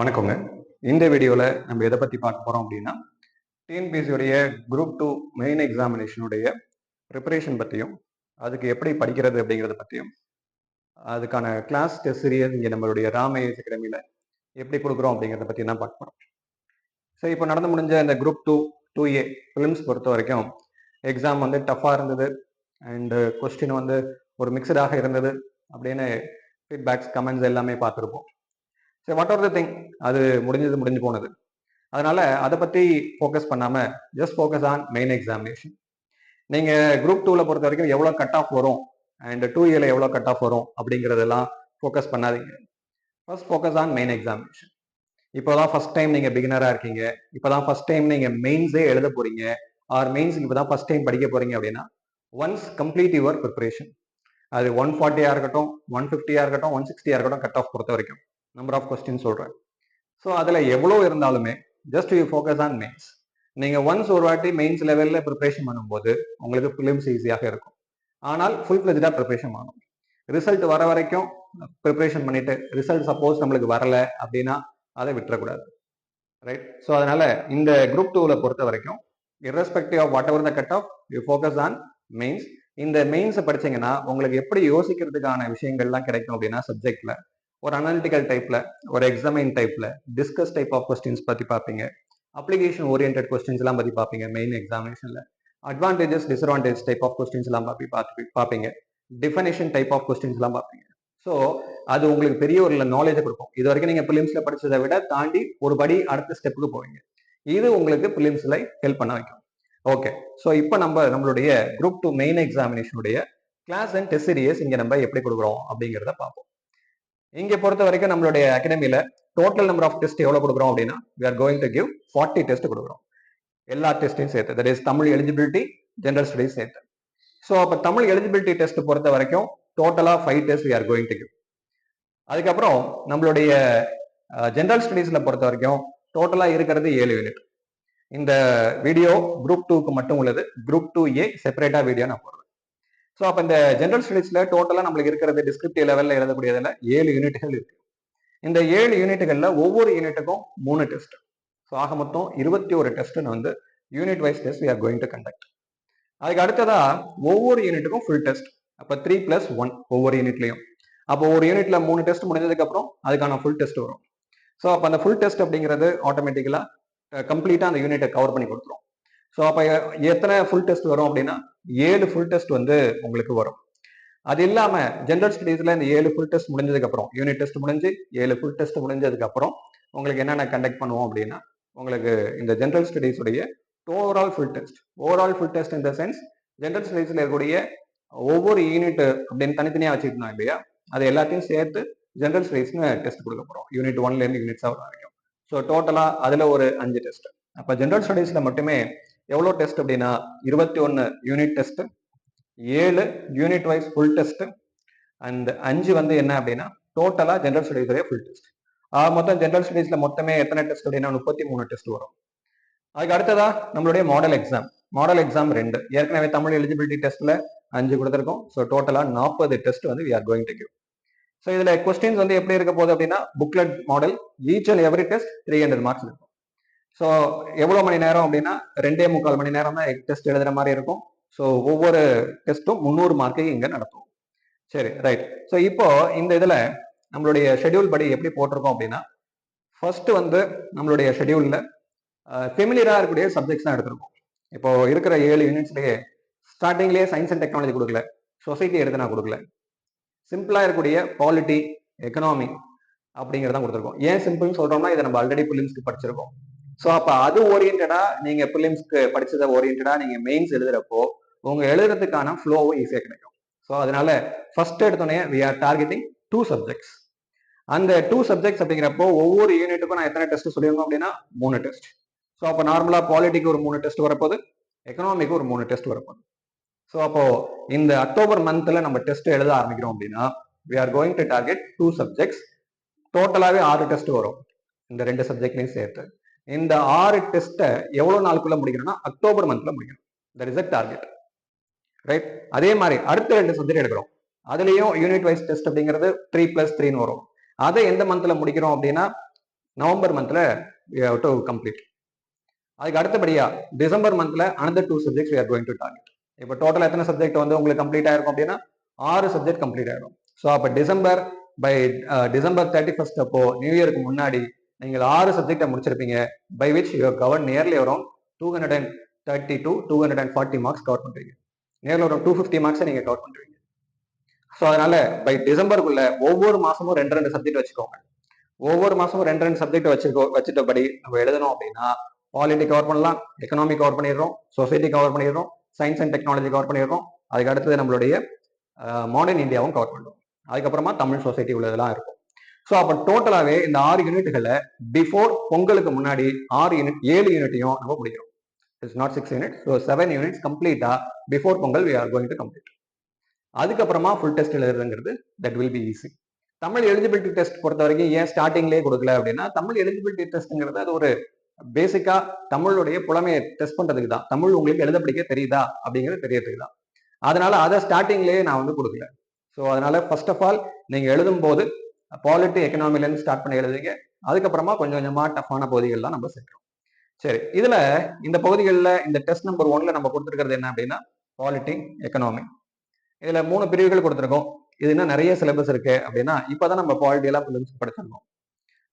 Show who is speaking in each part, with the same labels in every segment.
Speaker 1: வணக்கங்க. இந்த வீடியோவில் நம்ம எதை பற்றி பார்க்க போகிறோம் அப்படின்னா டிஎன்பிஎஸ்சியுடைய குரூப் டூ மெயின் எக்ஸாமினேஷனுடைய ப்ரிப்பரேஷன் பற்றியும் அதுக்கு எப்படி படிக்கிறது அப்படிங்கிறத பற்றியும் அதுக்கான கிளாஸ் டெஸ்ட் சீரியஸ் இங்கே நம்மளுடைய ராமேஸ் அகாடமியில் எப்படி கொடுக்குறோம் அப்படிங்கிறத பற்றி தான் பார்க்க போகிறோம் சரி இப்போ நடந்து முடிஞ்ச இந்த group two two A films பொறுத்த வரைக்கும் எக்ஸாம் வந்து டஃப்பாக இருந்தது. அண்டு கொஸ்டின் வந்து ஒரு மிக்சடாக இருந்தது அப்படின்னு ஃபீட்பேக்ஸ் கமெண்ட்ஸ் எல்லாமே பார்த்துருப்போம். சரி வாட் ஆர் த திங் அது முடிஞ்சது முடிஞ்சு போனது. அதனால அதை பத்தி ஃபோக்கஸ் பண்ணாம just focus on main examination நீங்க குரூப் டூல பொறுத்த வரைக்கும் எவ்வளவு கட் ஆஃப் வரும் அண்ட் டூ இயர்ல எவ்வளவு கட் ஆஃப் வரும்? அப்படிங்கறதெல்லாம் ஃபோக்கஸ் பண்ணாதீங்க. First focus on main examination இப்போதான் ஃபர்ஸ்ட் டைம் நீங்க பிகினரா இருக்கீங்க. இப்போதான் ஃபர்ஸ்ட் டைம் நீங்க மெயின்ஸே எழுத போறீங்க. ஆர் மெயின்ஸுக்கு இப்போதான் ஃபர்ஸ்ட் டைம் படிக்க போறீங்க அப்படின்னா ஒன்ஸ் கம்ப்ளீட் யுவர் ப்ரிப்பரேஷன் அது ஒன் ஃபார்ட்டியா இருக்கட்டும் ஒன் ஃபிஃப்டியா இருக்கட்டும் ஒன் சிக்ஸ்டியா இருக்கட்டும் கட் ஆஃப் பொறுத்த வரைக்கும். நம்பர் ஆஃப் கொஸ்டின் சொல்கிறேன் ஸோ அதில் எவ்வளோ இருந்தாலுமே just you focus on mains நீங்கள் ஒன்ஸ் ஒரு வாட்டி மெயின்ஸ் லெவலில் ப்ரிப்பரேஷன் பண்ணும்போது உங்களுக்கு ஃபிலிம்ஸ் ஈஸியாக இருக்கும். ஆனால் ஃபுல் ஃபிளஜாக ப்ரிப்பரேஷன் பண்ணணும். ரிசல்ட் வர வரைக்கும் ப்ரிப்பரேஷன் பண்ணிட்டு ரிசல்ட் சப்போஸ் நம்மளுக்கு வரல அப்படின்னா அதை விட்டுறக்கூடாது. ரைட் ஸோ அதனால இந்த குரூப் டூவில் பொறுத்த வரைக்கும் irrespective of whatever the cut off you focus on mains இந்த மெயின்ஸை படிச்சீங்கன்னா உங்களுக்கு எப்படி யோசிக்கிறதுக்கான விஷயங்கள்லாம் கிடைக்கும் அப்படின்னா சப்ஜெக்ட்ல ஒரு அனாலிட்டிக்கல் டைப்ல ஒரு எக்ஸாமின் டைப்ல டிஸ்கஸ் டைப் ஆஃப் கொஸ்டின்ஸ் பத்தி பார்ப்பீங்க அப்ளிகேஷன் ஓரியன்ட் கொஸ்டின்ஸ் எல்லாம் பத்தி பார்ப்பீங்க main எக்ஸாமினேஷன்ல advantages disadvantage type of questions எல்லாம் பார்ப்பி பார்த்து பார்ப்பீங்க டிஃபனேஷன் டைப் ஆஃப் கொஸ்டின்ஸ் எல்லாம் பார்ப்பீங்க ஸோ அது உங்களுக்கு பெரிய ஒரு நாலேஜை கொடுக்கும். இது வரைக்கும் நீங்கள் பிலிம்ஸ்ல படிச்சதை விட தாண்டி ஒரு படி அடுத்த ஸ்டெப்புக்கு போவீங்க. இது உங்களுக்கு பிலிம்ஸ்ல ஹெல்ப் பண்ண வைக்கும். ஓகே ஸோ இப்போ நம்ம நம்மளுடைய குரூப் டூ மெயின் எக்ஸாமினேஷனுடைய கிளாஸ் அண்ட் டெஸ்ட் சீரியஸ் இங்கே நம்ம எப்படி கொடுக்குறோம் அப்படிங்கிறத பார்ப்போம் இங்கே பொறுத்த வரைக்கும் நம்மளுடைய அகாடமியில டோட்டல் நம்பர் ஆஃப் டெஸ்ட் எவ்வளவு கொடுக்குறோம் அப்படின்னா we are going to give forty test கொடுக்குறோம். எல்லா டெஸ்ட்டையும் சேர்த்து that is Tamil eligibility general studies சேர்த்து. ஸோ அப்போ தமிழ் எலிஜிபிலிட்டி டெஸ்ட் பொறுத்த வரைக்கும் டோட்டலா five test we are going to give அதுக்கப்புறம் நம்மளுடைய ஜென்ரல் ஸ்டடீஸ்ல பொறுத்த வரைக்கும் டோட்டலாக இருக்கிறது ஏழு யூனிட் இந்த வீடியோ குரூப் டூக்கு மட்டும் உள்ளது. குரூப் டூ ஏ செப்பரேட்டாக வீடியோ நான் போடுறேன். ஸோ அப்போ இந்த ஜென்ரல் ஸ்டடீஸ்ல டோட்டலாக நம்மளுக்கு இருக்கிறது டிஸ்கிரிப்டிவ் லெவலில் எழுதக்கூடியதில் ஏழு யூனிட்டுகள் இருக்கு. இந்த ஏழு யூனிட்டுகளில் ஒவ்வொரு யூனிட்டுக்கும் மூணு டெஸ்ட் ஸோ ஆக மொத்தம் இருபத்தி ஒரு டெஸ்ட்டுன்னு வந்து unit wise test we are going to conduct அதுக்கு அடுத்ததா ஒவ்வொரு யூனிட்டுக்கும் ஃபுல் டெஸ்ட் அப்போ த்ரீ பிளஸ் ஒன் ஒவ்வொரு யூனிட்லையும் அப்போ ஒரு யூனிட்ல மூணு டெஸ்ட் முடிஞ்சதுக்கு அப்புறம் அதுக்கான ஃபுல் டெஸ்ட் வரும். ஸோ அப்போ அந்த ஃபுல் டெஸ்ட் அப்படிங்கிறது ஆட்டோமேட்டிக்கலா கம்ப்ளீட்டா அந்த யூனிட்டை கவர் பண்ணி கொடுத்துரும். ஸோ அப்போ எத்தனை ஃபுல் டெஸ்ட் வரும் அப்படின்னா ஏழு ஃபுல் டெஸ்ட் வந்து உங்களுக்கு வரும். அது இல்லாம ஜென்ரல் ஸ்டடீஸ்ல இந்த ஏழு ஃபுல் டெஸ்ட் முடிஞ்சதுக்கு அப்புறம் யூனிட் டெஸ்ட் முடிஞ்சு ஏழு ஃபுல் டெஸ்ட் முடிஞ்சதுக்கு அப்புறம் உங்களுக்கு என்னென்ன கண்டக்ட் பண்ணுவோம் அப்படின்னா உங்களுக்கு இந்த ஜென்ரல் ஸ்டடீஸ் உடைய overall full test overall full test இந்த சென்ஸ் ஜென்ரல் ஸ்டடீஸ்ல இருக்கக்கூடிய ஒவ்வொரு யூனிட் அப்படின்னு தனித்தனியா வச்சுருந்தோம் இல்லையா? அது எல்லாத்தையும் சேர்த்து ஜென்ரல் ஸ்டடீஸ்னு டெஸ்ட் கொடுக்க போறோம். யூனிட் ஒன்ல இருந்து யூனிட் செவன் வரைக்கும். ஸோ டோட்டலா அதுல ஒரு அஞ்சு டெஸ்ட் அப்ப ஜென்ரல் ஸ்டடீஸ்ல மட்டுமே எவ்வளோ டெஸ்ட் அப்படின்னா? இருபத்தி ஒன்று யூனிட் டெஸ்ட் ஏழு unit wise full test and அஞ்சு வந்து என்ன அப்படின்னா டோட்டலாக ஜென்ரல் ஸ்டடீஸ் ஃபுல் டெஸ்ட் மொத்தம் ஜென்ரல் ஸ்டடீஸில் மொத்தமே எத்தனை டெஸ்ட் அப்படின்னா முப்பத்தி மூணு டெஸ்ட் வரும். அதுக்கு அடுத்ததா நம்மளுடைய மாடல் எக்ஸாம் மாடல் எக்ஸாம் ரெண்டு. ஏற்கனவே தமிழ் எலிஜிபிலிட்டி டெஸ்ட்ல அஞ்சு கொடுத்துருக்கோம். ஸோ டோட்டலாக நாற்பது டெஸ்ட் வந்து we are going to give so இதில் கொஸ்டின்ஸ் வந்து எப்படி இருக்க போகுது அப்படின்னா booklet model each and every test three hundred marks இருக்கும் ஸோ எவ்வளோ மணி நேரம் அப்படின்னா ரெண்டே முக்கால் மணி நேரம் தான் டெஸ்ட் எழுதுகிற மாதிரி இருக்கும். ஸோ ஒவ்வொரு டெஸ்ட்டும் முந்நூறு மார்க்கு இங்கே நடத்தும் சரி ரைட் ஸோ இப்போ இந்த இதில் நம்மளுடைய ஷெடியூல் படி எப்படி போட்டிருக்கோம் அப்படின்னா ஃபர்ஸ்ட் வந்து நம்மளுடைய ஷெடியூலில் ஃபெமிலியராக இருக்கக்கூடிய சப்ஜெக்ட்ஸ் தான் எடுத்திருக்கோம். இப்போ இருக்கிற ஏழு யூனிட்ஸ்லேயே ஸ்டார்டிங்லேயே சயின்ஸ் அண்ட் டெக்னாலஜி கொடுக்கல சொசைட்டி எடுத்து நான் கொடுக்கல சிம்பிளாக இருக்கக்கூடிய பாலிட்டி எக்கனாமி அப்படிங்கிறதான் கொடுத்துருக்கோம். ஏன் சிம்பிள்னு சொல்கிறோம்னா இதை நம்ம ஆல்ரெடி பிலிம்ஸ்க்கு படிச்சிருக்கோம். ஸோ அப்போ அது ஓரியன்டா நீங்க பிலிம்ஸ்க்கு படிச்சதை ஓரியன்டா நீங்க மெயின்ஸ் எழுதுறப்போ உங்க எழுதுறதுக்கான ஃப்ளோவும் ஈஸியாக கிடைக்கும். ஸோ அதனால ஃபர்ஸ்ட் எடுத்தோடனே we are targeting two subjects அந்த டூ சப்ஜெக்ட்ஸ் அப்படிங்கிறப்போ ஒவ்வொரு யூனிட்டுக்கும் நான் எத்தனை டெஸ்ட் சொல்லியிருக்கோம் அப்படின்னா மூணு டெஸ்ட் ஸோ அப்போ நார்மலாக பாலிட்டிக்கு ஒரு மூணு டெஸ்ட் வரப்போது எக்கனாமிக்கு ஒரு மூணு டெஸ்ட் வரப்போது ஸோ அப்போ இந்த அக்டோபர் மந்த்ல நம்ம டெஸ்ட் எழுத ஆரம்பிக்கிறோம் அப்படின்னா we are going to target two subjects டோட்டலாகவே ஆறு டெஸ்ட் வரும். இந்த ரெண்டு சப்ஜெக்ட்லையும் சேர்த்து. இந்த ஆறு டெஸ்ட்டை எவ்வளோ நாளுக்குள்ள முடிக்கணும்னா அக்டோபர் மந்த்ல முடிக்கணும் that is a target right அதே மாதிரி அடுத்த ரெண்டு சப்ஜெக்ட் எடுக்கிறோம். அதுலேயும் யூனிட் வைஸ் டெஸ்ட் அப்படிங்கிறது த்ரீ பிளஸ் த்ரீன்னு வரும். அதை எந்த மந்த்ல முடிக்கிறோம் அப்படின்னா நவம்பர் மந்த்ல டு கம்ப்ளீட் அதுக்கு அடுத்தபடியா December month another two subjects are going to target இப்போ டோட்டல் எத்தனை சப்ஜெக்ட் வந்து உங்களுக்கு கம்ப்ளீட் ஆயிருக்கும் அப்படின்னா ஆறு சப்ஜெக்ட் கம்ப்ளீட் ஆயிடும் ஸோ அப்போ December by December thirty first அப்போ நியூ இயருக்கு முன்னாடி நீங்கள் ஆறு சப்ஜெக்டை முடிச்சிருப்பீங்க by which you cover nearly around two hundred and thirty two two hundred and forty marks cover பண்ணுறீங்க நேரில் ஒரு டூ ஃபிஃப்டி மார்க்ஸை நீங்கள் கவர் பண்ணுறீங்க ஸோ அதனால பை டிசம்பருக்குள்ள ஒவ்வொரு மாசமும் ரெண்டு ரெண்டு சப்ஜெக்ட் வச்சுக்கோங்க. ஒவ்வொரு மாசமும் ரெண்டு ரெண்டு சப்ஜெக்ட் வச்சுக்கோ வச்சுட்டபடி நம்ம எழுதணும் அப்படின்னா பாலிட்டி கவர் பண்ணலாம் எக்கனாமி கவர் பண்ணிடுறோம் சொசைட்டி கவர் பண்ணிடுறோம் சயின்ஸ் அண்ட் டெக்னாலஜி கவர் பண்ணிடுறோம். அதுக்கு அடுத்தது நம்மளுடைய மாடர்ன் இந்தியாவும் கவர் பண்ணுறோம் அதுக்கப்புறமா தமிழ் சொசைட்டி உள்ளதெல்லாம் இருக்கும். ஸோ அப்போ டோட்டலாகவே இந்த ஆறு யூனிட்டுகளை பிஃபோர் பொங்கலுக்கு முன்னாடி ஆறு யூனிட் ஏழு யூனிட்டையும் நம்ம முடிக்கிறோம். It's not six unit so seven units கம்ப்ளீட்டாக before Pongal we are going to complete அதுக்கப்புறமா full test எழுதுங்கிறது that will be easy Tamil eligibility test பொறுத்த வரைக்கும் ஏன் ஸ்டார்டிங்லேயே கொடுக்கல அப்படின்னா தமிழ் எலிஜிபிலிட்டி டெஸ்ட்டுங்கிறது அது ஒரு பேசிக்கா தமிழுடைய புலமையை டெஸ்ட் பண்றதுக்கு தான். தமிழ் உங்களுக்கு எழுத படிக்க தெரியுதா? அப்படிங்கிறது தெரியறதுக்கு தான். அதனால அதை ஸ்டார்டிங்லேயே நான் வந்து கொடுக்கல. ஸோ அதனால ஃபர்ஸ்ட் ஆஃப் ஆல் நீங்க எழுதும் போது பாலிட்டி எக்கனாமிலேருந்து ஸ்டார்ட் பண்ணி எழுதுங்க அதுக்கப்புறமா கொஞ்சம் கொஞ்சமாக டஃப்பான பகுதிகள்லாம் நம்ம சேர்க்கிறோம். சரி இதில் இந்த பகுதிகளில் இந்த டெஸ்ட் நம்பர் ஒன்ல நம்ம கொடுத்துருக்கிறது என்ன அப்படின்னா பாலிட்டி எக்கனாமி இதில் மூணு பிரிவுகள் கொடுத்துருக்கோம். இது இன்னும் நிறைய சிலபஸ் இருக்கு அப்படின்னா இப்போ தான் நம்ம பாலிட்டியெல்லாம் எல்லாம் படிச்சிருக்கோம்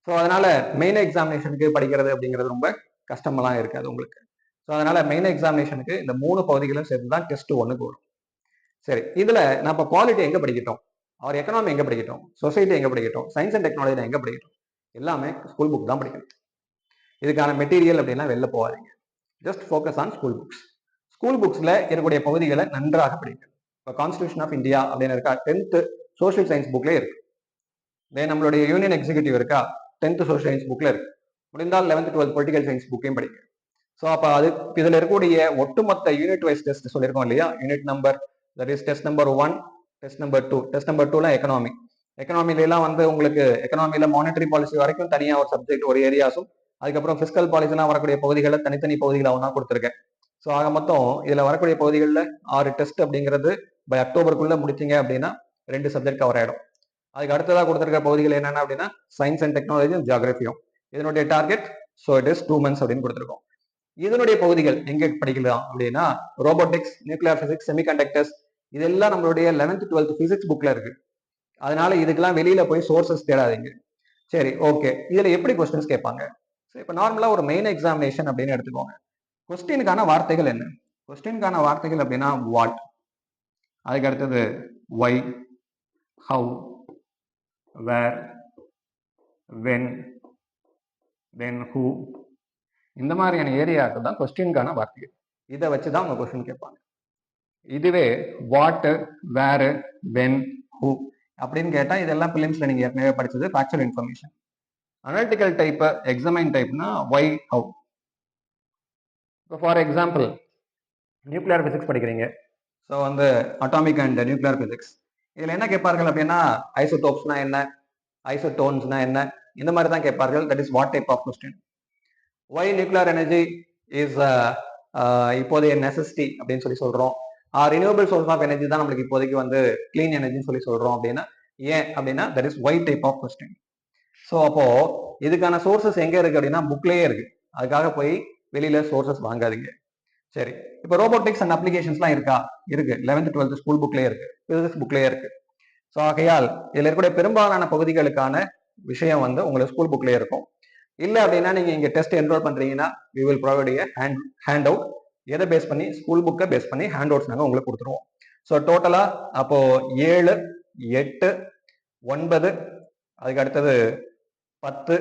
Speaker 1: ஸோ அதனால மெயின் எக்ஸாமினேஷனுக்கு படிக்கிறது அப்படிங்கிறது ரொம்ப கஷ்டமெல்லாம் இருக்காது உங்களுக்கு. ஸோ அதனால மெயின் எக்ஸாமினேஷனுக்கு இந்த மூணு பகுதிகளும் சேர்ந்து தான் டெஸ்ட் ஒன்றுக்கு வரும். சரி இதில் நம்ம பாலிட்டி எங்கே படிக்கட்டும்? அவர் எக்கனாமி எங்கே படிக்கட்டும்? சொசைட்டி எங்கே படிக்கட்டும்? சயின்ஸ் அண்ட் டெக்னாலஜி எங்கே படிக்கட்டும்? எல்லாமே ஸ்கூல் புக் தான் படிக்கணும். இதுக்கான மெட்டீரியல் அப்படின்னா வெளில போகாதீங்க. Just focus on school books school புக்ஸ்ல இருக்கக்கூடிய பகுதிகளை நன்றாக படிக்கணும் இப்போ கான்ஸ்டியூஷன் ஆஃப் இந்தியா அப்படின்னு இருக்கா டென்த்து சோஷியல் சயின்ஸ் புக்லேயே இருக்கு. இதே நம்மளுடைய யூனியன் எக்ஸிகூட்டிவ் இருக்கா டென்த்து சோஷியல் சயின்ஸ் புக்ல இருக்கு. முடிந்தால் லெவன்த் டுவெல்த் பொலிட்டிக்கல் சயின்ஸ் புக்கையும் படிக்கும் ஸோ அப்போ அது இதுல இருக்கக்கூடிய ஒட்டுமொத்த யூனிட் வைஸ் டெஸ்ட் சொல்லியிருக்கோம் இல்லையா? Unit number that is test number one test number two test number டூல எக்கனாமி எக்கனாமிலாம் வந்து உங்களுக்கு எக்கனாமில மானிட்டரி பாலிசி வரைக்கும் தனியாக ஒரு சப்ஜெக்ட் ஒரு ஏரியாஸும் அதுக்கப்புறம் ஃபிஸ்கல் பாலிசிலாம் வரக்கூடிய பகுதிகளை தனித்தனி பகுதிகளை ஒன்றா கொடுத்துருக்கேன். ஸோ ஆக மொத்தம் இதுல வரக்கூடிய பகுதிகளில் ஆறு டெஸ்ட் அப்படிங்கிறது பை அக்டோபருக்குள்ள முடிச்சிங்க அப்படின்னா ரெண்டு சப்ஜெக்ட் கவர் ஆகிடும் அதுக்கு அடுத்ததாக கொடுத்துருக்க பகுதிகள் என்னென்ன அப்படின்னா சயின்ஸ் அண்ட் டெக்னாலஜி ஜியாகிரபியும் இதனுடைய target so it is two months அப்படின்னு கொடுத்துருக்கோம். இதனுடைய பகுதிகள் எங்கே படிக்கலாம் அப்படின்னா ரோபோட்டிக்ஸ் நியூக்ளியர் பிசிக்ஸ் செமிகண்டக்டர்ஸ் இதெல்லாம் நம்மளுடைய லெவன்த் டுவெல்த் பிசிக்ஸ் புக்ல இருக்கு. அதனால இதுக்கெல்லாம் வெளியில போய் சோர்சஸ் தேடாதீங்க. சரி ஓகே இதுல எப்படி கொஸ்டின்ஸ் கேட்பாங்க? இப்போ நார்மலா ஒரு மெயின் எக்ஸாமினேஷன் அப்படின்னு எடுத்துக்கோங்க. கொஸ்டினுக்கான வார்த்தைகள் என்ன? கொஸ்டினுக்கான வார்த்தைகள் அப்படின்னா வாட் அதுக்கு அடுத்தது why how where when then who இந்த மாதிரியான ஏரியாவுக்கு தான் கொஸ்டினுக்கான வார்த்தைகள். இதை வச்சு தான் அவங்க கொஸ்டின் கேட்பாங்க. இதுவே வாட்டு வேரு வென் ஹூ அப்படின்னு கேட்டால் இதெல்லாம் பிலிம்ஸ்ல நீங்க ஏற்கனவே படிச்சது factual information analytical type examine டைப்னா why how இப்போ ஃபார் எக்ஸாம்பிள் நியூக்ளியர் பிசிக்ஸ் படிக்கிறீங்க. ஸோ வந்து அட்டாமிக் அண்ட் நியூக்ளியர் பிசிக்ஸ் இதில் என்ன கேட்பார்கள் அப்படின்னா ஐசோடோப்ஸ்னா என்ன? ஐசோடோன்ஸ்னா என்ன? இந்த மாதிரி தான் கேட்பார்கள். That is what type of question why nuclear energy is இப்போதைய நெசசிட்டி அப்படின்னு சொல்லி சொல்றோம். ரினியூவபிள் சோர்ஸ் ஆஃப் எனர்ஜி தான் நம்மளுக்கு இப்போதைக்கு வந்து கிளீன் எனர்ஜின்னு சொல்லி சொல்றோம் அப்படின்னா ஏன் அப்படின்னா that is why type of question so அப்போ இதுக்கான சோர்சஸ் எங்க இருக்கு அப்படின்னா புக்லேயே இருக்கு. அதுக்காக போய் வெளியில சோர்சஸ் வாங்காதீங்க. சரி. இப்போ ரோபோட்டிக்ஸ் அண்ட் அப்ளிகேஷன்ஸ்லாம் இருக்கா? இருக்கு. லெவன்த் டுவெல்த் ஸ்கூல் புக்லேயே இருக்கு. பிசிக்ஸ் புக்லேயே இருக்கு. ஸோ ஆகையால் இதில் இருக்கக்கூடிய பெரும்பாலான பகுதிகளுக்கான விஷயம் வந்து உங்களுக்கு ஸ்கூல் புக்லேயே இருக்கும். இல்லை அப்படின்னா நீங்கள் இங்கே டெஸ்ட் என்ரோல் பண்ணுறீங்கன்னா we will provide a hand handout எதை பேஸ் பண்ணி? ஸ்கூல் புக்கை பேஸ் பண்ணி ஹேண்ட் அவுட்ஸ் நாங்கள் உங்களுக்கு கொடுத்துருவோம். ஸோ டோட்டலாக அப்போது ஏழு எட்டு ஒன்பது அதுக்கு அடுத்தது பத்து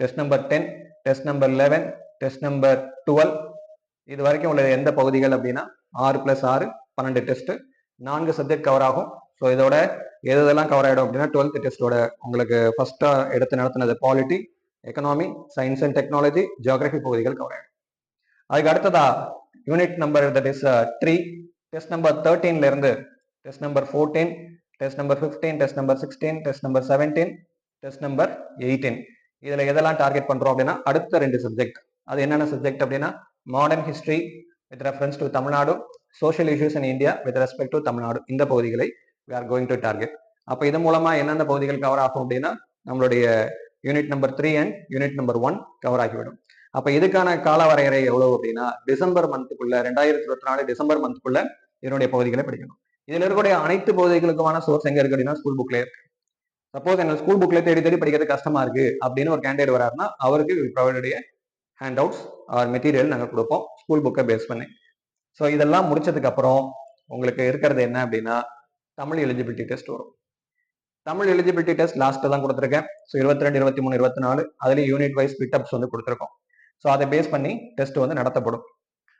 Speaker 1: test number ten test number eleven test number twelve இது வரைக்கும் உள்ள எந்த பகுதிகள் அப்படின்னா? ஆறு பிளஸ் ஆறு பன்னெண்டு டெஸ்ட் நான்கு சப்ஜெக்ட் கவர் ஆகும். ஸோ இதோட எது எதெல்லாம் கவர் ஆகிடும் அப்படின்னா? டுவெல்த் டெஸ்ட்டோட உங்களுக்கு ஃபர்ஸ்ட்டாக எடுத்து நடத்தினது polity economy science and technology geography பகுதிகள் கவர் ஆகிடும் அதுக்கு அடுத்ததா unit number that is three test number தேர்ட்டீன்ல இருந்து test number fourteen test number fifteen test number sixteen test number seventeen test number eighteen இதுல எதெல்லாம் டார்கெட் பண்றோம் அப்படின்னா அடுத்த ரெண்டு சப்ஜெக்ட் அது என்னென்ன சப்ஜெக்ட் அப்படின்னா modern history with reference to Tamil Nadu social issues in India with respect to Tamil Nadu. இந்த பகுதிகளை we are going to target அப்போ இது மூலமா என்னென்ன பகுதிகள் கவர் ஆகும் அப்படின்னா நம்மளுடைய unit number three and unit number one cover ஆகிவிடும். அப்ப இதுக்கான கால வரையறை எவ்வளவு அப்படின்னா டிசம்பர் மந்த்துக்குள்ள ரெண்டாயிரத்தி இருபத்தி நாலு டிசம்பர் மந்த்துக்குள்ள இதனுடைய பகுதிகளை படிக்கணும். இதுல இருக்கக்கூடிய அனைத்து பகுதிகளுக்குமான சோர்ஸ் எங்க இருக்கு அப்படின்னா ஸ்கூல் புக்லேயே இருக்கு. சப்போஸ் எங்க ஸ்கூல் புக்ல தேடி தேடி படிக்கிறது கஷ்டமா இருக்கு அப்படின்னு ஒரு கேண்டிடேட் வராருன்னா அவருக்கு ப்ரொவைடைய ஹேண்ட் அவுட்ஸ் ஆர் மெட்டீரியல் நாங்கள் கொடுப்போம். ஸ்கூல் புக்கை பேஸ் பண்ணி. ஸோ இதெல்லாம் முடிச்சதுக்கு அப்புறம் உங்களுக்கு இருக்கிறது என்ன அப்படின்னா தமிழ் எலிஜிபிலிட்டி டெஸ்ட் வரும். தமிழ் எலிஜிபிலிட்டி டெஸ்ட் லாஸ்ட்டு தான் கொடுத்துருக்கேன். ஸோ இருபத்தி ரெண்டு இருபத்தி மூணு இருபத்தி நாலு அதுலேயும் யூனிட் வைஸ் பிட்டப்ஸ் வந்து கொடுத்துருக்கோம். ஸோ அதை பேஸ் பண்ணி டெஸ்ட் வந்து நடத்தப்படும்.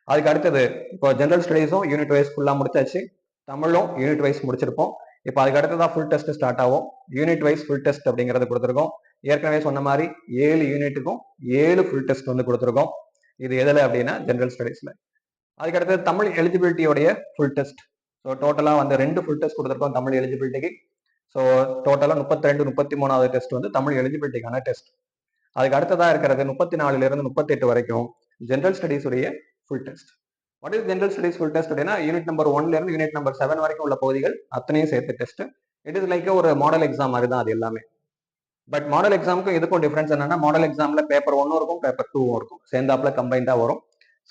Speaker 1: அதுக்கு அடுத்தது இப்போ ஜென்ரல் ஸ்டடீஸும் யூனிட் வைஸ் ஃபுல்லாக முடிச்சாச்சு. தமிழும் யூனிட் வைஸ் முடிச்சிருப்போம். இப்போ அதுக்கு அடுத்ததான் ஃபுல் டெஸ்ட் ஸ்டார்ட் ஆகும். யூனிட் வைஸ் ஃபுல் டெஸ்ட் அப்படிங்கிறது கொடுத்துருக்கோம். ஏற்கனவே சொன்ன மாதிரி ஏழு யூனிட்டுக்கும் ஏழு ஃபுல் டெஸ்ட் வந்து கொடுத்துருக்கோம். இது எதில் அப்படின்னா ஜென்ரல் ஸ்டடீஸில் அதுக்கு அடுத்தது தமிழ் எலிஜிபிலிட்டியோடைய ஃபுல் டெஸ்ட் ஸோ டோட்டலாக வந்து ரெண்டு ஃபுல் டெஸ்ட் கொடுத்துருக்கோம் தமிழ் எலிஜிபிலிட்டிக்கு ஸோ டோட்டலாக முப்பத்தி ரெண்டு முப்பத்தி மூணாவது டெஸ்ட் வந்து தமிழ் எலிஜிபிலிட்டிக்கான டெஸ்ட் அதுக்கு அடுத்ததாக இருக்கிறது முப்பத்தி நாலுலேருந்து முப்பத்தெட்டு முப்பத்தி எட்டு வரைக்கும் ஜென்ரல் ஸ்டடீஸ் உடைய full test what is general studies full test அப்படின்னா யூனிட் நம்பர் ஒன்லேருந்து யூனிட் நம்பர் செவன் வரைக்கும் உள்ள பகுதிகள் அத்தனையும் சேர்த்து டெஸ்ட் இட் இஸ் லைக் ஒரு மாடல் எக்ஸாம் மாதிரி தான் அது எல்லாமே. பட் மாடல் எக்ஸாமுக்கும் இதுக்கும் டிஃப்ரென்ஸ் என்னன்னா மாடல் எக்ஸாம்ல பேப்பர் ஒன்னும் இருக்கும் பேப்பர் டூவும் இருக்கும். சேர்ந்தாப்புல கம்பைண்டாக வரும்.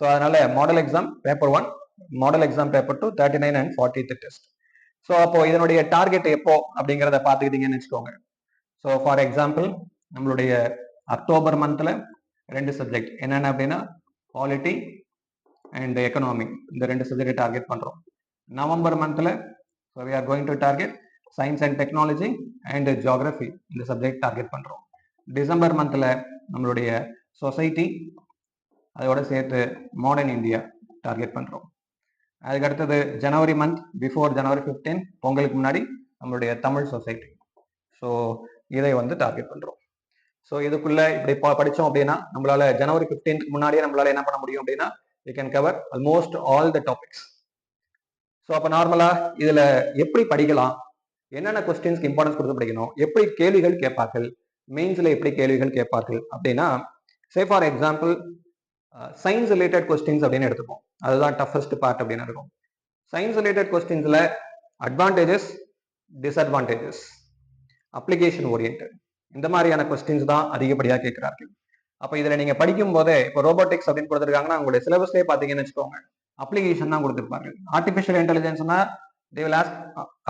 Speaker 1: ஸோ அதனால model exam paper one model exam paper two thirty nine and forty test so அப்போ இதனுடைய டார்கெட் எப்போ அப்படிங்கிறத பார்த்துக்கிட்டீங்கன்னு வச்சுக்கோங்க. ஸோ ஃபார் எக்ஸாம்பிள் நம்மளுடைய அக்டோபர் மந்த்தில் ரெண்டு சப்ஜெக்ட் என்னென்ன அப்படின்னா பாலிட்டி அண்ட் எக்கனாமி இந்த ரெண்டு சப்ஜெக்ட் டார்கெட் பண்ணுறோம் நவம்பர் மந்தில் so we are going to target science and technology and geography இந்த சப்ஜெக்ட் டார்கெட் பண்ணுறோம் டிசம்பர் மந்தில் நம்மளுடைய சொசைட்டி அதோட சேர்த்து மாடர்ன் இந்தியா டார்கெட் பண்ணுறோம் அதுக்கு அடுத்தது January month before January fifteen பொங்கலுக்கு முன்னாடி நம்மளுடைய தமிழ் சொசைட்டி ஸோ இதை வந்து டார்கெட் பண்ணுறோம் ஸோ இதுக்குள்ள இப்படி படித்தோம் அப்படின்னா நம்மளால ஜனவரி 15th முன்னாடியே நம்மளால என்ன பண்ண முடியும் அப்படின்னா you can cover almost all the topics so அப்போ நார்மலா இதுல எப்படி படிக்கலாம்? என்னென்ன கொஸ்டின்ஸ்க்கு இம்பார்ட்டன்ஸ் கொடுத்து படிக்கணும்? எப்படி கேள்விகள் கேட்பார்கள்? மெயின்ஸ்ல எப்படி கேள்விகள் கேட்பார்கள்? அப்படின்னா say for example science related questions அப்படின்னு எடுத்துப்போம். அதுதான் டஃபஸ்ட் பார்ட் அப்படின்னு இருக்கும். சயின்ஸ் ரிலேட்டட் கொஸ்டின்ஸ்ல அட்வான்டேஜஸ் டிஸ்அட்வான்டேஜஸ் அப்ளிகேஷன் ஓரியன்ட் இந்த மாதிரியான கொஸ்டின்ஸ் தான் அதிகப்படியாக கேட்கிறார்கள். அப்போ இதில் நீங்கள் படிக்கும் போதே இப்போ ரோபோட்டிக்ஸ் அப்படின்னு கொடுத்துருக்காங்கன்னா உங்களுடைய சிலபஸ்லேயே பார்த்தீங்கன்னு வச்சுக்கோங்க. அப்ளிகேஷன் தான் கொடுத்துருப்பாங்க artificial இன்டெலிஜென்ஸ்னா they will ask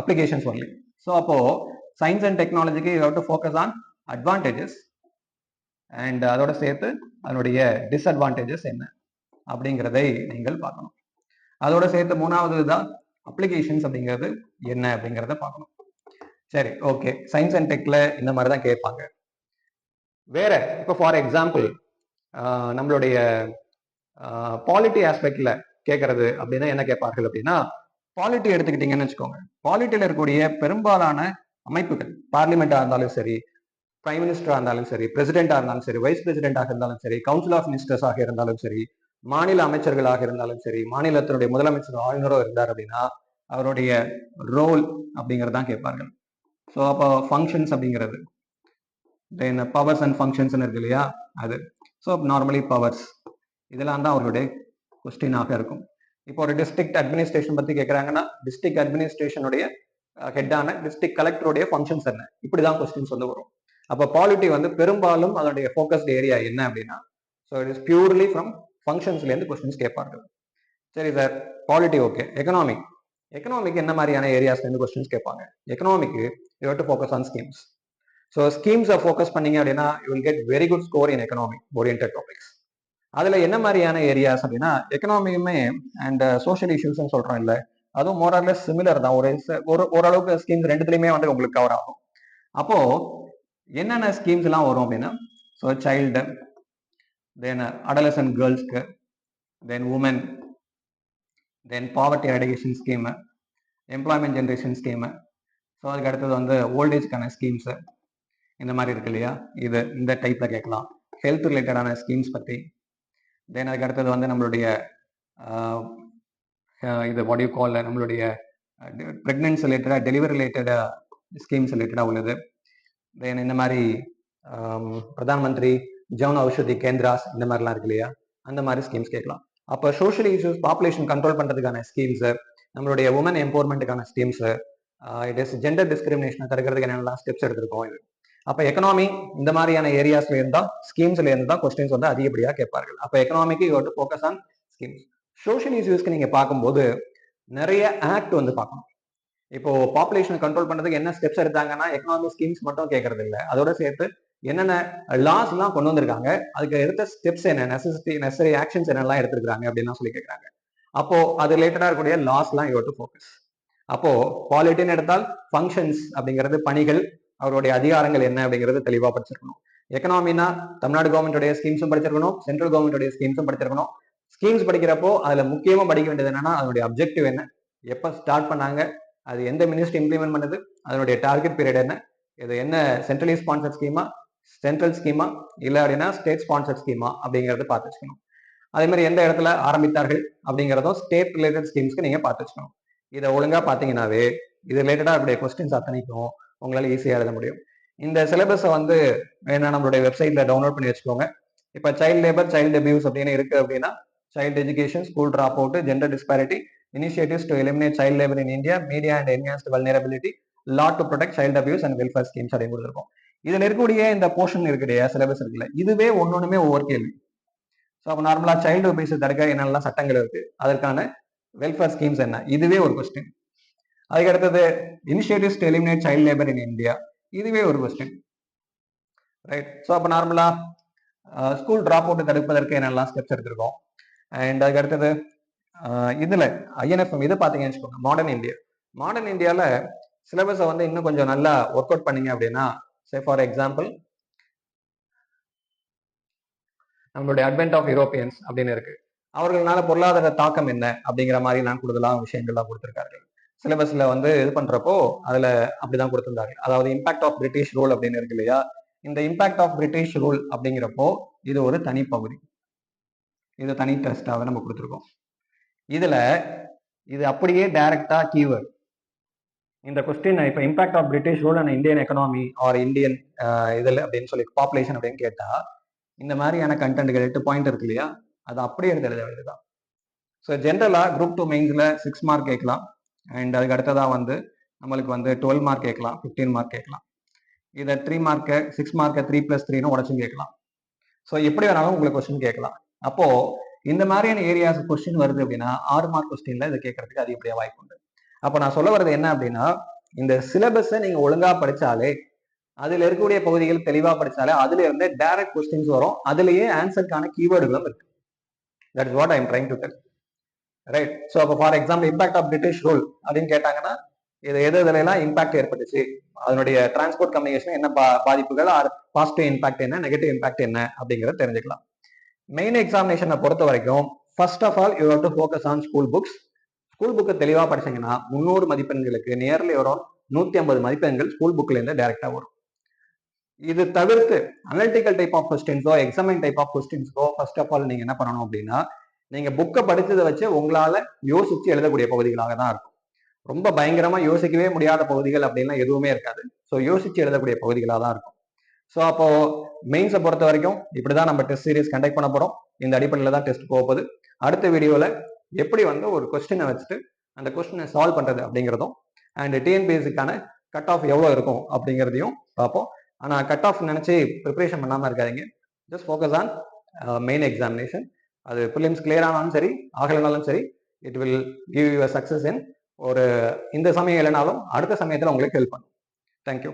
Speaker 1: applications only so அப்போ science and டெக்னாலஜிக்கு you to focus on advantages and அதோட சேர்த்து அதனுடைய டிஸ்அட்வான்டேஜஸ் என்ன? அப்படிங்கிறதை நீங்கள் பார்க்கணும். அதோட சேர்த்து மூணாவது தான் அப்ளிகேஷன்ஸ் அப்படிங்கிறது என்ன அப்படிங்கிறத பார்க்கணும். சரி ஓகே சயின்ஸ் அண்ட் டெக்ல இந்த மாதிரி தான் கேட்பாங்க. வேற இப்போ ஃபார் எக்ஸாம்பிள் நம்மளுடைய பாலிட்டி ஆஸ்பெக்ட்ல கேட்கறது அப்படின்னா என்ன கேட்பார்கள் அப்படின்னா பாலிட்டி எடுத்துக்கிட்டீங்கன்னு வச்சுக்கோங்க. பாலிட்டியில இருக்கக்கூடிய பெரும்பாலான அமைப்புகள் பார்லிமெண்டா இருந்தாலும் சரி பிரைம் மினிஸ்டரா இருந்தாலும் சரி பிரசிடென்டா இருந்தாலும் சரி வைஸ் பிரசிடென்டாக இருந்தாலும் சரி கவுன்சில் ஆஃப் மினிஸ்டர்ஸாக இருந்தாலும் சரி மாநில அமைச்சர்களாக இருந்தாலும் சரி மாநிலத்தினுடைய முதலமைச்சர் ஆளுநரோ இருந்தார் அப்படின்னா அவருடைய ரோல் அப்படிங்கிறது தான் கேட்பார்கள். ஸோ அப்போ ஃபங்க்ஷன்ஸ் அப்படிங்கிறது. தென் பவர்ஸ் அண்ட் ஃபங்க்ஷன்ஸ்னு இருக்கு இல்லையா? அது. ஸோ நார்மலி பவர்ஸ் இதெல்லாம் தான் அவருடைய கொஸ்டினாக இருக்கும். இப்போ ஒரு டிஸ்ட்ரிக்ட் அட்மினிஸ்ட்ரேஷன் பற்றி கேட்குறாங்கன்னா டிஸ்ட்ரிக்ட் அட்மினிஸ்ட்ரேஷனுடைய ஹெட்டான டிஸ்ட்ரிக்ட் கலெக்டருடைய ஃபங்க்ஷன்ஸ் என்ன? இப்படி தான் கொஸ்டின்ஸ் வந்து வரும். அப்போ பாலிட்டி வந்து பெரும்பாலும் அதனுடைய ஃபோக்கஸ்ட் ஏரியா என்ன அப்படின்னா so it is purely from ஃபங்க்ஷன்ஸ்லேருந்து questions கேட்பார்கள். சரி sir polity okay economic economic என்ன மாதிரியான ஏரியாஸ்லேருந்து கொஸ்டின்ஸ் கேட்பாங்க? Economic you to focus on schemes so ஸ்கீம்ஸை focus பண்ணீங்க அப்படின்னா you will get very good score in economic orient topics அதில் என்ன மாதிரியான ஏரியாஸ் அப்படின்னா எக்கனாமியுமே அண்ட் சோஷியல் uh, இஷ்யூஸ்ன்னு சொல்கிறோம் இல்லை அதுவும் மோரர்லெஸ் சிமிலர் தான். ஒரு ஒரு ஓரளவுக்கு ஸ்கீம்ஸ் ரெண்டுத்துலையுமே வந்து உங்களுக்கு கவர் ஆகும். அப்போ என்னென்ன ஸ்கீம்ஸ் எல்லாம் வரும் அப்படின்னா so child then adolescent கேர்ள்ஸ்க்கு then woman then poverty eradication scheme employment generation scheme so அதுக்கு அடுத்தது வந்து ஓல்டேஜ்க்கான ஸ்கீம்ஸு இந்த மாதிரி இருக்கு இல்லையா? இது இந்த டைப்பில் கேட்கலாம். ஹெல்த் ரிலேட்டடான ஸ்கீம்ஸ் பற்றி தென் அதுக்கு அடுத்தது வந்து நம்மளுடைய இது வாடியூ காலில் கால் நம்மளுடைய ப்ரெக்னன்ஸ் ரிலேட்டடாக டெலிவரி ரிலேட்டடாக ஸ்கீம்ஸ் ரிலேட்டடாக உள்ளது. தென் இந்த மாதிரி பிரதான் மந்திரி ஜவுன் ஔஷதி கேந்திராஸ் இந்த மாதிரிலாம் இருக்கு இல்லையா? அந்த மாதிரி ஸ்கீம்ஸ் கேட்கலாம். அப்போ சோஷியல் இஷ்யூஸ் பாப்புலேஷன் கண்ட்ரோல் பண்ணுறதுக்கான ஸ்கீம்ஸு நம்மளுடைய உமன் எம்பவர்மெண்ட்டுக்கான ஸ்கீம்ஸு இட் இஸ் ஜெண்டர் டிஸ்கிரிமினேஷனை தடுக்கிறதுக்கு என்னென்னலாம் ஸ்டெப்ஸ் எடுத்திருக்கோம் இது. அப்போ எக்கனாமி இந்த மாதிரியான ஏரியாஸ்ல இருந்தா ஸ்கீம்ஸ்ல இருந்து தான் கொஸ்டின்ஸ் வந்து அதிகப்படியாக கேட்பார்கள். அப்போ economic you to focus on schemes social இஷ்யூஸ்க்கு நீங்க பார்க்கும்போது நிறைய ஆக்ட் வந்து பார்க்கணும். இப்போ பாப்புலேஷன் கண்ட்ரோல் பண்றதுக்கு என்ன ஸ்டெப்ஸ் எடுத்தாங்கன்னா எக்கனாமிக் ஸ்கீம்ஸ் மட்டும் கேட்கறது இல்லை. அதோட சேர்த்து என்னென்ன லாஸ் எல்லாம் கொண்டு வந்திருக்காங்க அதுக்கு எடுத்த ஸ்டெப்ஸ் என்ன நெசசிட்டி நெசரி ஆக்ஷன்ஸ் என்னெல்லாம் எடுத்திருக்காங்க அப்படின்னு சொல்லி கேட்கறாங்க. அப்போ அது ரிலேட்டடா இருக்கக்கூடிய லாஸ் எல்லாம் யூ டு ஃபோக்கஸ் அப்போ பாலிட்டின்னு எடுத்தால் ஃபங்க்ஷன்ஸ் அப்படிங்கிறது பணிகள் அவருடைய அதிகாரங்கள் என்ன அப்படிங்கிறது தெளிவா படிச்சிருக்கணும். எக்கனாமினா தமிழ்நாடு கவர்மெண்ட்டுடைய ஸ்கீம்ஸும் படிச்சிருக்கணும் சென்ட்ரல் கவர்மெண்ட்டுடைய ஸ்கீம்ஸும் படிச்சிருக்கணும். ஸ்கீம்ஸ் படிக்கிறப்போ அதுல முக்கியமா படிக்க வேண்டியது என்னன்னா அதனுடைய அப்ஜெக்டிவ் என்ன எப்போ ஸ்டார்ட் பண்ணாங்க அது எந்த மினிஸ்ட்ரி இம்ப்ளிமெண்ட் பண்ணுது அதனுடைய டார்கெட் பீரியட் என்ன இது என்ன சென்ட்ரலி ஸ்பான்சர் ஸ்கீமா சென்ட்ரல் ஸ்கீமா இல்லை அப்படின்னா ஸ்டேட் ஸ்பான்சர் ஸ்கீமா அப்படிங்கிறது பார்த்து வச்சுக்கணும். அதே மாதிரி எந்த இடத்துல ஆரம்பித்தார்கள் அப்படிங்கிறதும் ஸ்டேட் ரிலேட்டட் ஸ்கீம்ஸ்க்கு நீங்க பார்த்து வச்சுக்கணும். இதை ஒழுங்கா பாத்தீங்கன்னாவே இது ரிலேட்டடா இருக்கக்கூடிய கொஸ்டின்ஸ் அத்தனைக்கும் உங்களால ஈஸியா எழுத முடியும். இந்த சிலபஸை வந்து வேணா நம்மளுடைய வெப்சைட்ல டவுன்லோட் பண்ணி வச்சுக்கோங்க. இப்ப சைல்டு லேபர் சைல்டு அபியூஸ் அப்படின்னு இருக்கு அப்படின்னா child education school drop out gender disparity initiatives to eliminate child labour in India media and enhanced vulnerability law to protect child abuse and welfare schemes அப்படின்னு கொடுத்துருக்கோம். இதுல இருக்கக்கூடிய இந்த போர்ஷன் இருக்குடைய சிலபஸ் இருக்குல்ல இதுவே ஒன்னொன்னுமே ஒவ்வொரு கேள்வி. ஸோ அப்போ நார்மலா சைல்டு அபியூஸ் தடுக்க என்னெல்லாம் சட்டங்கள் இருக்கு? அதற்கான வெல்ஃபேர் ஸ்கீம்ஸ் என்ன? இதுவே ஒரு கொஸ்டின் அதுக்கு அடுத்தது initiatives to eliminate child labour in India இதுவே ஒரு கொஸ்டின் ரைட் ஸோ அப்போ நார்மலாக ஸ்கூல் ட்ராப் அவுட் தடுப்பதற்கு என்னெல்லாம் ஸ்டெப்ஸ் எடுத்திருக்கோம்? அண்ட் அதுக்கு அடுத்தது இதில் ஐஎன்எஃப்எம் இது பார்த்தீங்கன்னு வச்சுக்கோங்க மாடர்ன் இந்தியா மாடர்ன் இந்தியாவில் சிலபஸை வந்து இன்னும் கொஞ்சம் நல்லா ஒர்க் அவுட் பண்ணீங்க அப்படின்னா சே ஃபார் எக்ஸாம்பிள் நம்மளுடைய அட்வென்ட் ஆஃப் யூரோப்பியன்ஸ் அப்படின்னு இருக்கு. அவர்களால பொருளாதார தாக்கம் என்ன அப்படிங்கிற மாதிரி நான் கூடுதலாக விஷயங்கள்லாம் கொடுத்துருக்காரு சிலபஸ்ல வந்து இது பண்றப்போ அதுல அப்படிதான் கொடுத்துருந்தாரு அதாவது இம்பாக்ட் ஆஃப் பிரிட்டிஷ் ரூல் அப்படின்னு இருக்கு இல்லையா? இந்த இம்பாக்ட் ஆஃப் பிரிட்டிஷ் ரூல் அப்படிங்கிறப்போ இது ஒரு தனி பகுதி. இது தனி டெஸ்டாக நம்ம கொடுத்துருக்கோம். இதுல இது அப்படியே டைரக்டா கீவேர்ட் இந்த கொஸ்டின் இப்போ impact of British rule and Indian economy or Indian இதில் அப்படின்னு சொல்லி பாப்புலேஷன் அப்படின்னு கேட்டா இந்த மாதிரியான கண்டென்ட்கள் எட்டு பாயிண்ட் இருக்கு இல்லையா? அது அப்படியே எடுத்து எழுத வேண்டியதுதான். ஸோ ஜென்ரலாக குரூப் டூ மெயின்ஸில் சிக்ஸ் மார்க் கேட்கலாம். அண்ட் அதுக்கு அடுத்ததாக வந்து நம்மளுக்கு வந்து டுவெல் மார்க் கேட்கலாம் ஃபிஃப்டீன் மார்க் கேட்கலாம். இதை த்ரீ மார்க்கை சிக்ஸ் மார்க்கை த்ரீ ப்ளஸ் த்ரீனு உடச்சும் கேட்கலாம். ஸோ எப்படி வேணாலும் உங்களுக்கு கொஸ்டின் கேட்கலாம். அப்போ இந்த மாதிரியான ஏரியாஸ் கொஸ்டின் வருது அப்படின்னா ஆறு மார்க் கொஸ்டின்ல இதை கேட்கறதுக்கு அதிகப்படியாக வாய்ப்பு உண்டு. அப்போ நான் சொல்ல வர்றது என்ன அப்படின்னா இந்த சிலபஸை நீங்க ஒழுங்கா படிச்சாலே அதுல இருக்கக்கூடிய பகுதிகள் தெளிவா படிச்சாலே அதுல இருந்து டைரக்ட் கொஸ்டின்ஸ் வரும். அதுலேயே ஆன்சருக்கான கீவேர்டுகளும் இருக்கு. That is what I am trying to tell right so அப்போ for example impact of British rule அப்படின்னு கேட்டாங்கன்னா இது எது இதுலாம் இம்பாக்ட் ஏற்பட்டுச்சு. அதனுடைய டிரான்ஸ்போர்ட் கம்யூனிகேஷன் என்ன பா பாதிப்புகள் ஆர் பாசிட்டிவ் இம்பாக்ட் என்ன நெகட்டிவ் இம்பாக்ட் என்ன அப்படிங்கிறத தெரிஞ்சுக்கலாம். மெயின் எக்ஸாமினேஷனை பொறுத்த வரைக்கும் first of all you have to focus on school books school புக்கை தெளிவாக படிச்சீங்கன்னா முந்நூறு மதிப்பெண்களுக்கு நியர்லி வரும் நூற்றி ஐம்பது மதிப்பெண்கள் ஸ்கூல் புக்லேருந்து டேரெக்டாக வரும். இது தவிர்த்து அனலிட்டிக்கல் டைப் ஆஃப் கொஸ்டின்ஸோ எக்ஸாமின் டைப் ஆஃப் கொஸ்டின்ஸோ ஃபர்ஸ்ட் ஆஃப் ஆல் நீங்க என்ன பண்ணணும் அப்படின்னா நீங்க புக்கை படித்ததை வச்சு உங்களால யோசிச்சு எழுதக்கூடிய பகுதிகளாக தான் இருக்கும். ரொம்ப பயங்கரமா யோசிக்கவே முடியாத பகுதிகள் அப்படின்லாம் எதுவுமே இருக்காது. ஸோ யோசிச்சு எழுதக்கூடிய பகுதிகளாக தான் இருக்கும். ஸோ அப்போ மெயின்ஸை பொறுத்த வரைக்கும் இப்படிதான் நம்ம டெஸ்ட் சீரிஸ் கண்டக்ட் பண்ண போறோம். இந்த அடிப்படையில் தான் டெஸ்ட் போகுது. அடுத்த வீடியோல எப்படி வந்து ஒரு கொஸ்டினை வச்சுட்டு அந்த கொஸ்டினை சால்வ் பண்றது அப்படிங்கிறதும் அண்ட் டிஎன்பிஎஸ்சிக்கான கட் ஆஃப் எவ்வளோ இருக்கும் அப்படிங்கிறதையும் பார்ப்போம். ஆனால் கட் ஆஃப் நினச்சி ப்ரிப்பரேஷன் பண்ணாமல் இருக்காதீங்க. Just focus on main examination அது ப்ரிலிம்ஸ் கிளியர் ஆனாலும் சரி ஆகலைனாலும் சரி it will give you success in ஒரு இந்த சமயம் இல்லைனாலும் அடுத்த சமயத்தில் உங்களுக்கு ஹெல்ப் பண்ணும். தேங்க்யூ